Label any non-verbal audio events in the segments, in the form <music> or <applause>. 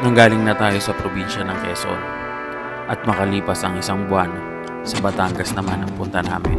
Nanggaling na tayo sa probinsya ng Quezon at makalipas ang isang buwan, sa Batangas naman ang punta namin.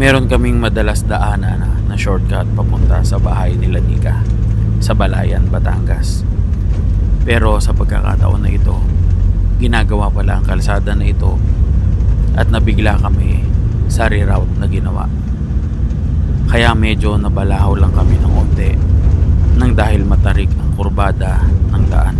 Meron kaming madalas daanan na, na shortcut papunta sa bahay nila Nika sa Balayan, Batangas. Pero sa pagkakataon na ito, ginagawa pala ang kalsada na ito at nabigla kami sa reroute na ginawa. Kaya medyo nabalahaw lang kami ng onte nang dahil matarik ang kurbada ng daan.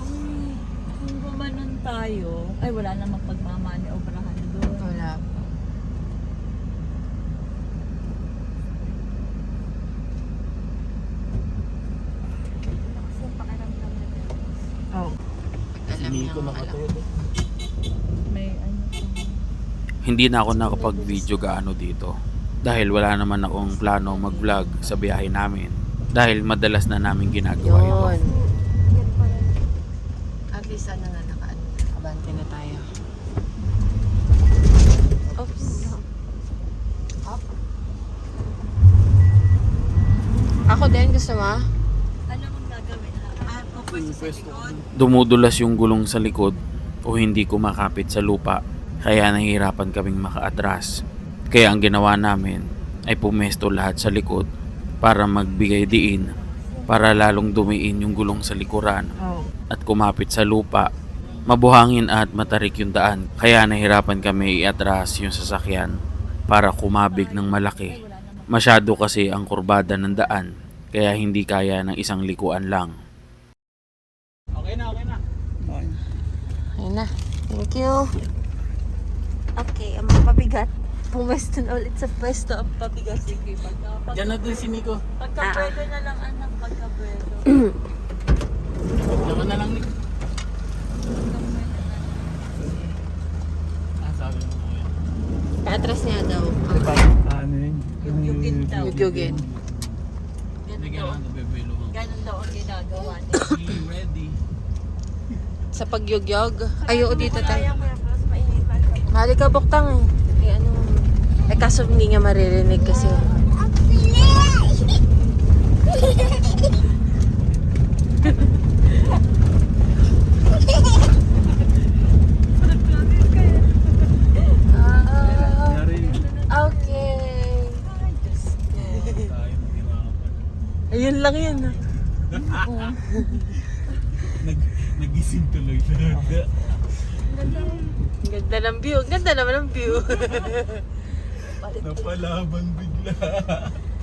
Kung, kung gumanon tayo, ay wala namang pagmamani obrahan doon. Wala po. Oh. Ang alam. May ano. Hindi na ako nakapag-video gaano dito dahil wala naman akong plano mag-vlog sa biyahe namin dahil madalas na namin ginagawa ito. Yun. At least ano na nakaan. Abante na tayo. Oops. Up. Ako din, gusto mo? Ano mong gagawin? Ah, focus sa likod. Dumudulas yung gulong sa likod o hindi kumakapit sa lupa kaya nahihirapan kaming makaatras. Kaya ang ginawa namin ay pumesto lahat sa likod para magbigay diin para lalong dumiin yung gulong sa likuran Oh. at kumapit sa lupa. Mabuhangin at matarik yung daan kaya nahirapan kami iatras yung sasakyan para kumabig ng malaki. Masyado kasi ang kurbada ng daan kaya hindi kaya ng isang likuan lang. Ayun na. Thank you. Okay, ang mga pabigat. Pumesto na ulit sa pwesto ang pabigat. Sige, pagka, pagka, Diyan na din si Nico. pagka pwede na lang anak, pagka pwede. Diyan na lang Nico. Ah. Patras niya daw. Ano yun? Yung yugin daw. Yugyugin. Ganun daw, ang ginagawa niya. Ready. Sa pagyugyog. Ay, oo, dito tayo. ko yung plus mainit pa. Mali ka buktang eh. Eh, ano? Eh kaso hindi niya maririnig kasi. Ah, okay. Ayun lang yun. Nag, <laughs> nagising tuloy siya. Ang Ganda ng view. Ang Ganda naman ng view. <laughs> Napalaban bigla.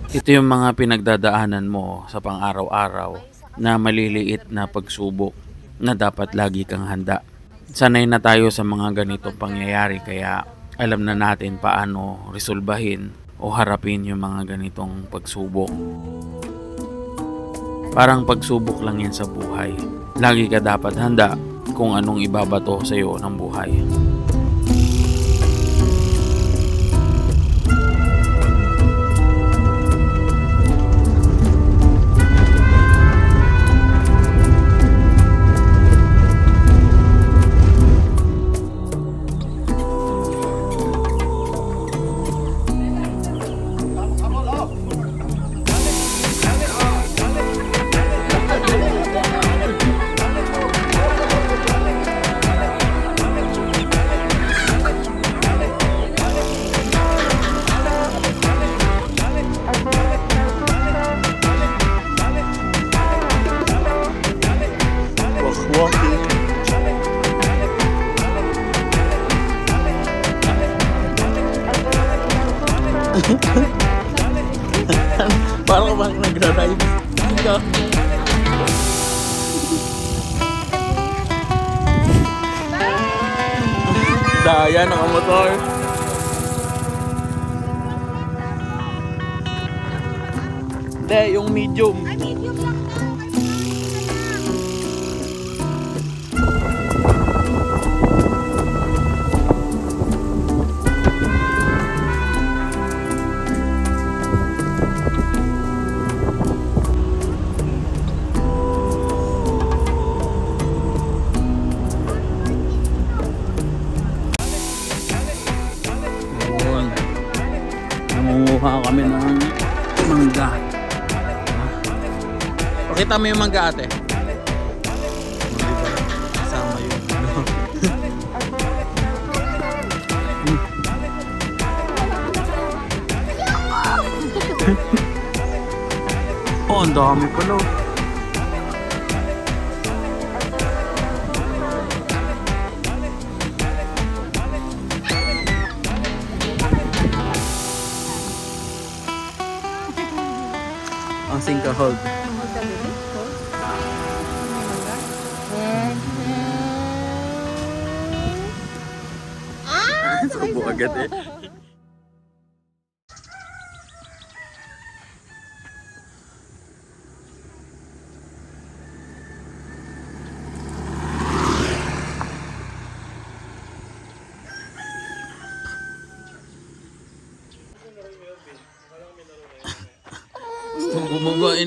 Ito yung mga pinagdadaanan mo sa pang-araw-araw na maliliit na pagsubok na dapat lagi kang handa. Sanay na tayo sa mga ganitong pangyayari kaya alam na natin paano resolbahin o harapin yung mga ganitong pagsubok. Parang pagsubok lang yan sa buhay. Lagi ka dapat handa kung anong ibabato sa iyo ng buhay. Nangunguha kami ng mangga. Pakita mo yung mangga ate. Kasama yun. <laughs> Oh, ang dami pala. Hold. <laughs> Subo agad eh.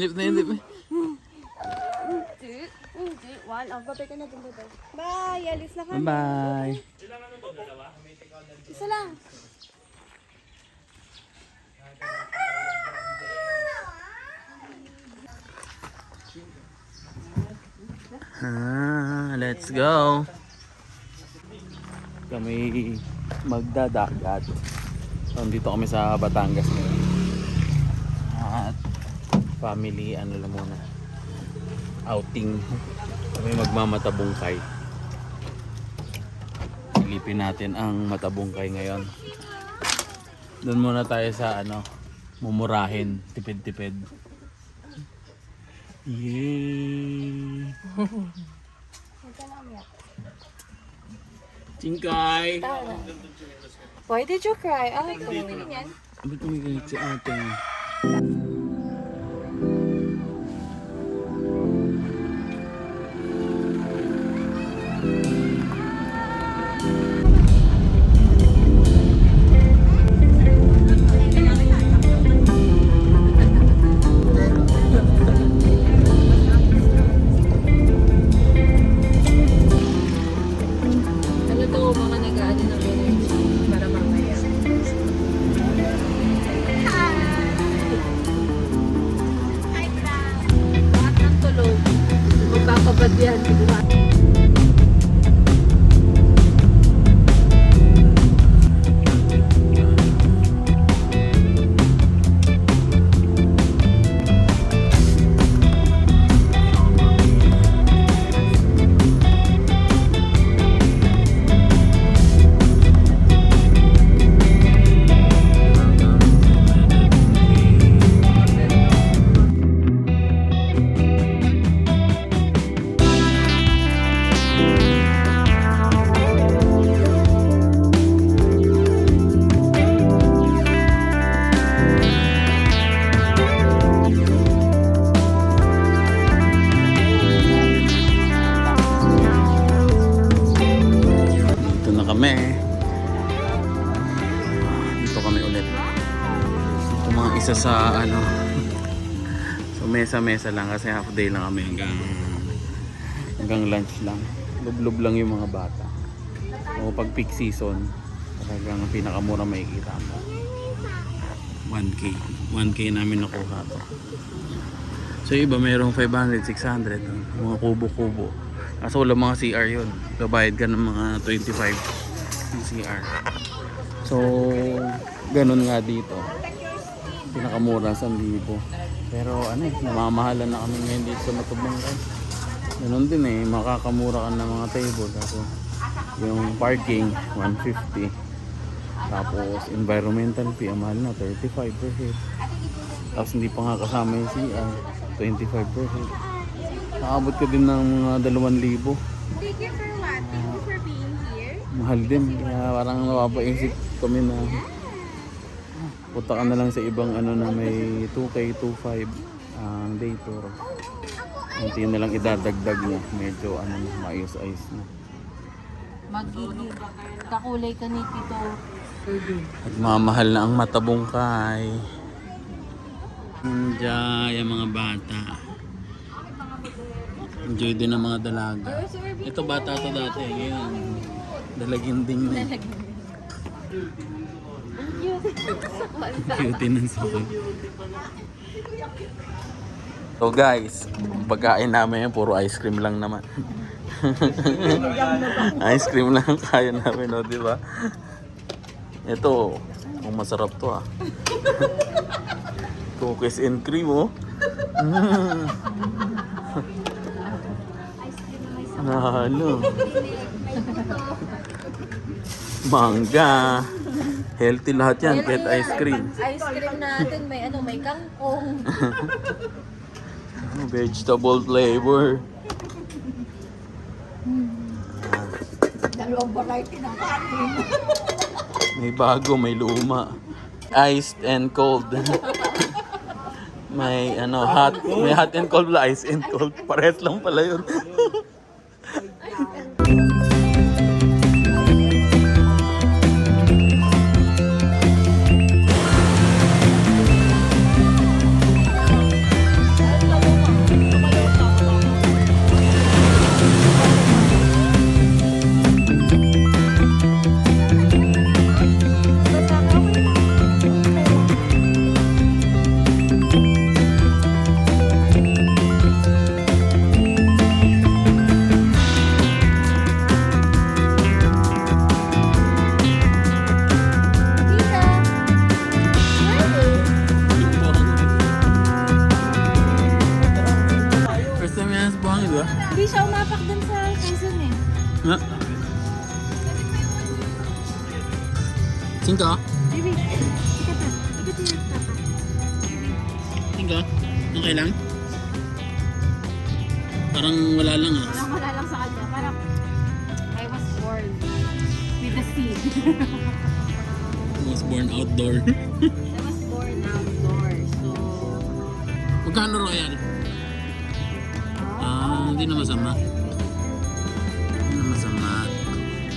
Inip na inip eh. Bye! Alis na kami. Bye. Isa lang. Ah, let's go. Kami magdadagat. Nandito kami sa Batangas ngayon. At family ano lang muna. Outing. Kami magmamatabungkay. Silipin natin ang matabungkay ngayon. Doon muna tayo sa ano, mumurahin, tipid-tipid. Yay! Chingkay! Why did you cry? Ah, ito. Ba't umigalit si ate? Dito Mesa-mesa lang kasi half day lang kami hanggang hanggang lunch lang. Lublob lang yung mga bata. O pag peak season, talagang pinakamura makikita mo. 1K. 1K namin nakuha to. So iba mayroong 500, 600. Mga kubo-kubo. Kaso wala mga CR yun. Babayad ka ng mga 25 yung CR. So, ganun nga dito. Pinakamura 1,000. Pero ano eh, namamahalan na kami ngayon dito sa Matubang guys. Ganun din eh, makakamura ka ng mga table. Kaso yung parking, 150. Tapos environmental fee, ang mahal na, 35 per head. Tapos hindi pa nga kasama yung CR, 25 per head. Nakabot ka din ng mga 2,000. Thank you for what? Thank you for being here. Mahal din. Kaya parang napapaisip kami na punta ka na lang sa ibang ano na may 2K, 2.5 ang day tour. Unti na lang idadagdag niya. Medyo ano na, maayos-ayos na. Magiging kakulay ka ni Tito. At mamahal na ang matabungkay. Enjoy ang mga bata. Enjoy din ang mga dalaga. Ito bata to dati. Ngayon, dalaginding na. Cute ng sakit. So guys, pagkain namin yan, puro ice cream lang naman. ice cream lang ang kaya namin, no, di ba? Ito, oh, masarap to ah. Cookies and cream, oh. Mm. Nalo. Mangga. Healthy lahat yan, kahit ice cream. Ice cream natin may ano, may kangkong. <laughs> Vegetable flavor. Dalawang variety ng kanin. <laughs> May bago, may luma. Iced and cold. <laughs> may ano, hot. May hot and cold ice and cold. Pares lang pala yun.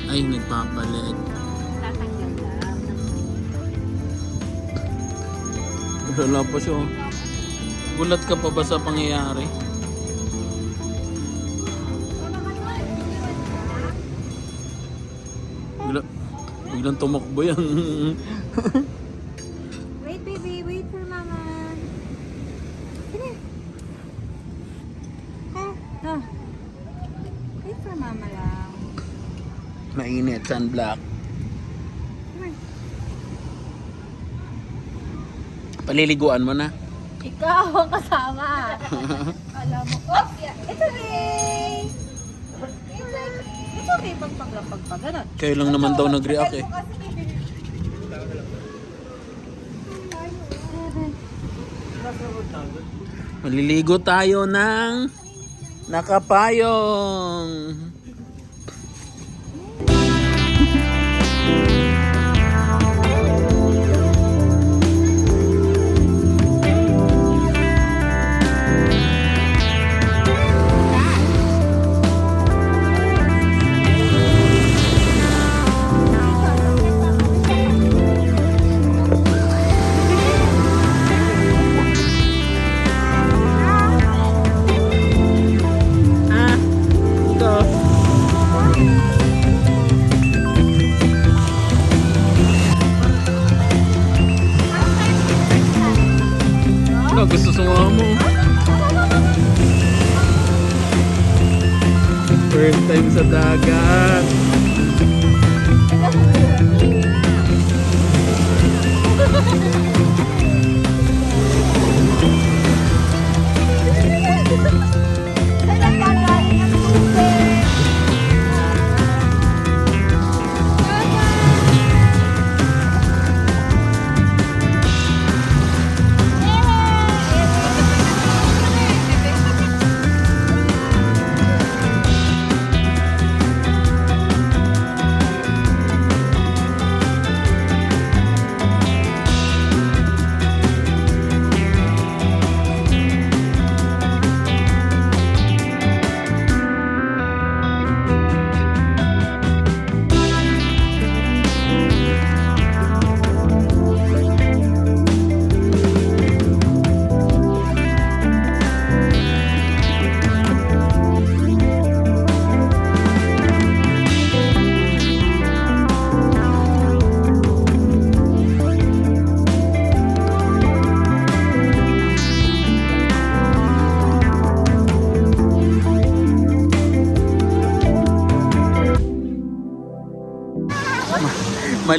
Ay, nagpapalit. tatanggal lang. Wala pa siya. oh. Gulat ka pa ba sa pangyayari? Bigla, biglang tumakbo yan. <laughs> Paliliguan mo na. Ikaw ang kasama. <laughs> Alam mo. Oh, yeah. Ito rin. Ito rin. Pagpaglapag pa. Ganun. Kayo lang naman daw nag-react eh. Maliligo tayo ng nakapayong. Ano, gusto sumama mo? First time sa dagat.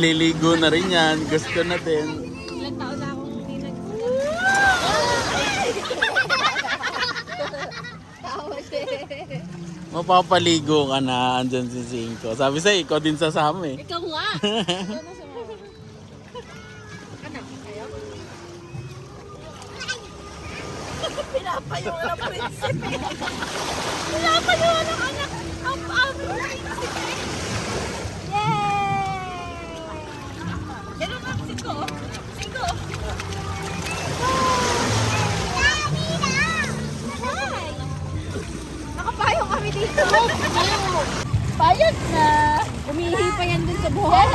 Maliligo na rin yan. Gusto na din. Ilang taon na akong hindi nag... Tawa <laughs> siya. Mapapaligo ka na. Andyan si Cinco. Sabi sa'yo, ikaw din sasama eh. Ikaw nga. <laughs> Anak, kayo? Pinapayo ng prinsipe. Pinapayo ng anak. Ang aming prinsipe. Yay! Siko. Hi! Nakapayong kami dito. Payag na. Umihi pa yan dun sa buhok.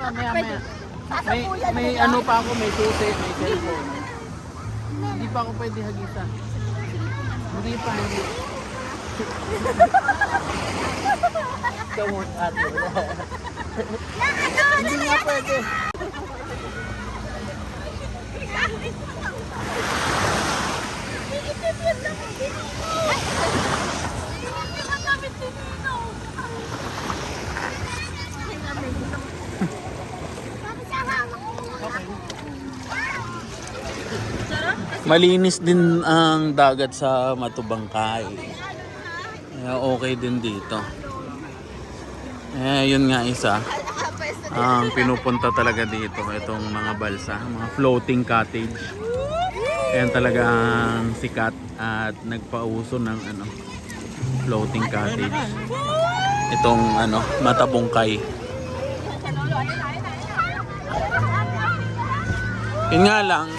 Mamaya, maya. May, may ano pa ako, may susi, may cellphone. Hindi pa ako pwede hagisan. Hindi pa, hindi. Don't work at Hindi nga pwede. Malinis din ang dagat sa Matubangkay. Kaya okay din dito. Eh, yun nga isa. Ang pinupunta talaga dito, itong mga balsa, mga floating cottage. Ayan talagang sikat at nagpauso ng ano, floating cottage. Itong ano, Matabungkay. Yun nga lang,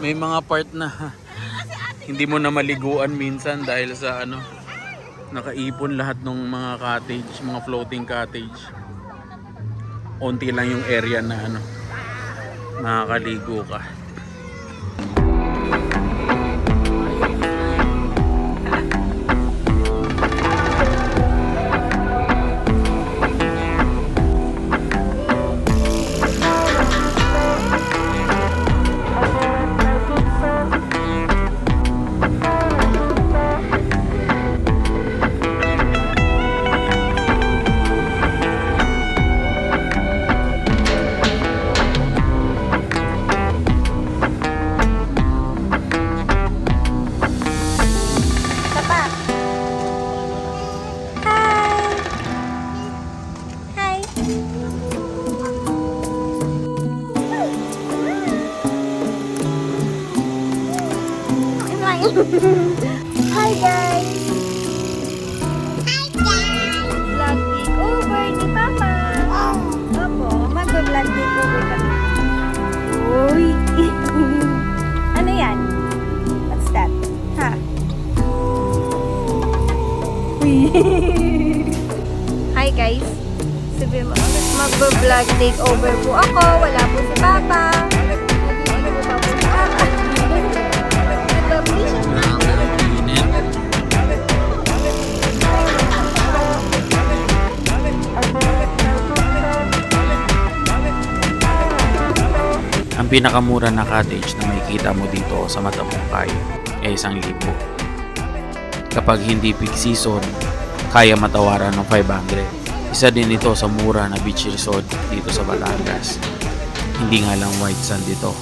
may mga part na hindi mo na maliguan minsan dahil sa ano, nakaipon lahat ng mga cottage, mga floating cottage. Unti lang yung area na ano, makakaligo ka. Pinakamura na cottage na makikita mo dito sa Matabungkay ay isang libo. Kapag hindi peak season, kaya matawaran ng 500. Isa din ito sa mura na beach resort dito sa Batangas. Hindi nga lang white sand dito.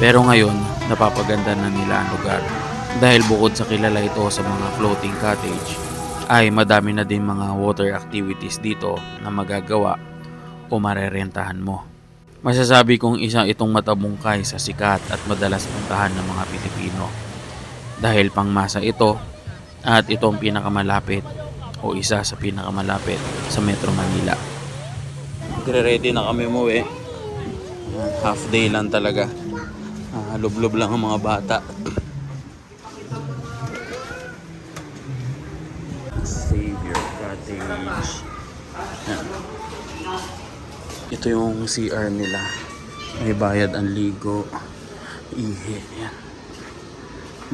Pero ngayon, napapaganda na nila ang lugar. Dahil bukod sa kilala ito sa mga floating cottage, ay madami na din mga water activities dito na magagawa o marerentahan mo. Masasabi kong isa itong matabungkay sa sikat at madalas puntahan ng mga Pilipino. Dahil pangmasa ito at ito ang pinakamalapit o isa sa pinakamalapit sa Metro Manila. Magre-ready na kami mo eh. Half day lang talaga. Ah, lublob lang ang mga bata. Savior Cottage. Ito yung CR nila. May bayad ang ligo. Ihe. Yan.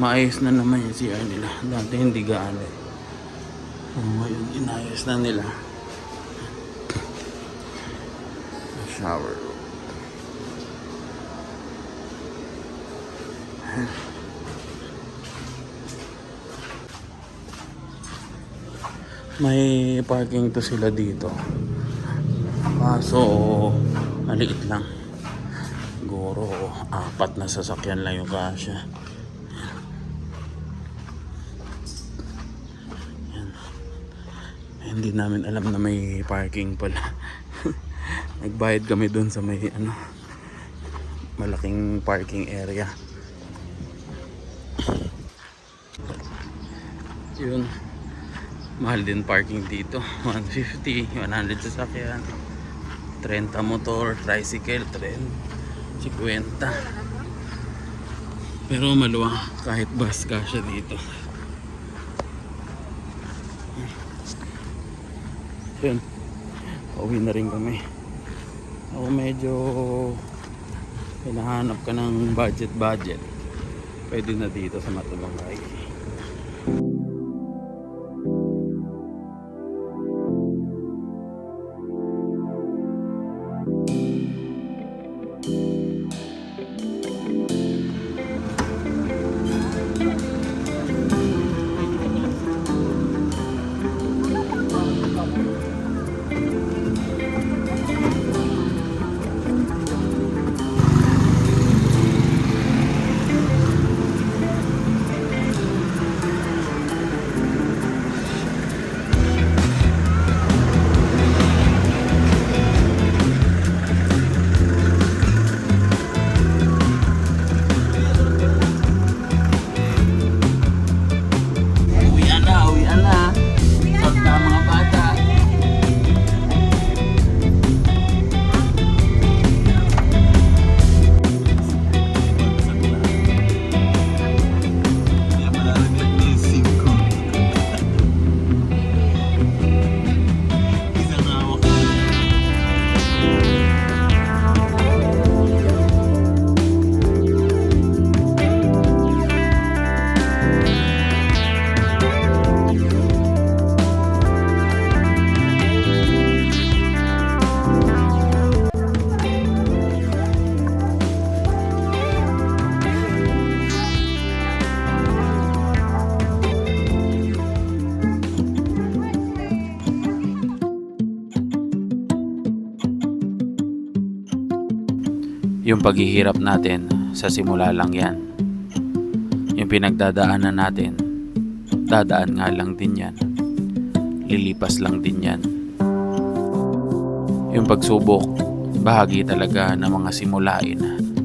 Maayos na naman yung CR nila. Dati hindi gaano. Oh, ngayon inayos na nila. Shower. May parking to sila dito. Kaso, maliit lang. Siguro, apat na sasakyan lang yung kasya. Yan. Hindi namin alam na may parking pala. <laughs> Nagbayad kami dun sa may ano, malaking parking area. Yun. Mahal din parking dito. <laughs> 150, 100 sasakyan. 30 motor, tricycle, tren, 50. Pero maluwang kahit bus kasya dito. Yun. Pauwi na rin kami. Ako medyo hinahanap ka ng budget-budget. Pwede na dito sa Matabangay. Yung paghihirap natin sa simula lang yan. Yung pinagdadaanan natin, dadaan nga lang din yan. Lilipas lang din yan. Yung pagsubok, bahagi talaga ng mga simulain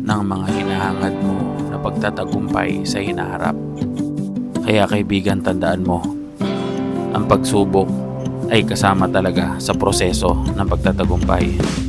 ng mga hinahangad mo na pagtatagumpay sa hinaharap. Kaya kaibigan, tandaan mo, ang pagsubok ay kasama talaga sa proseso ng pagtatagumpay.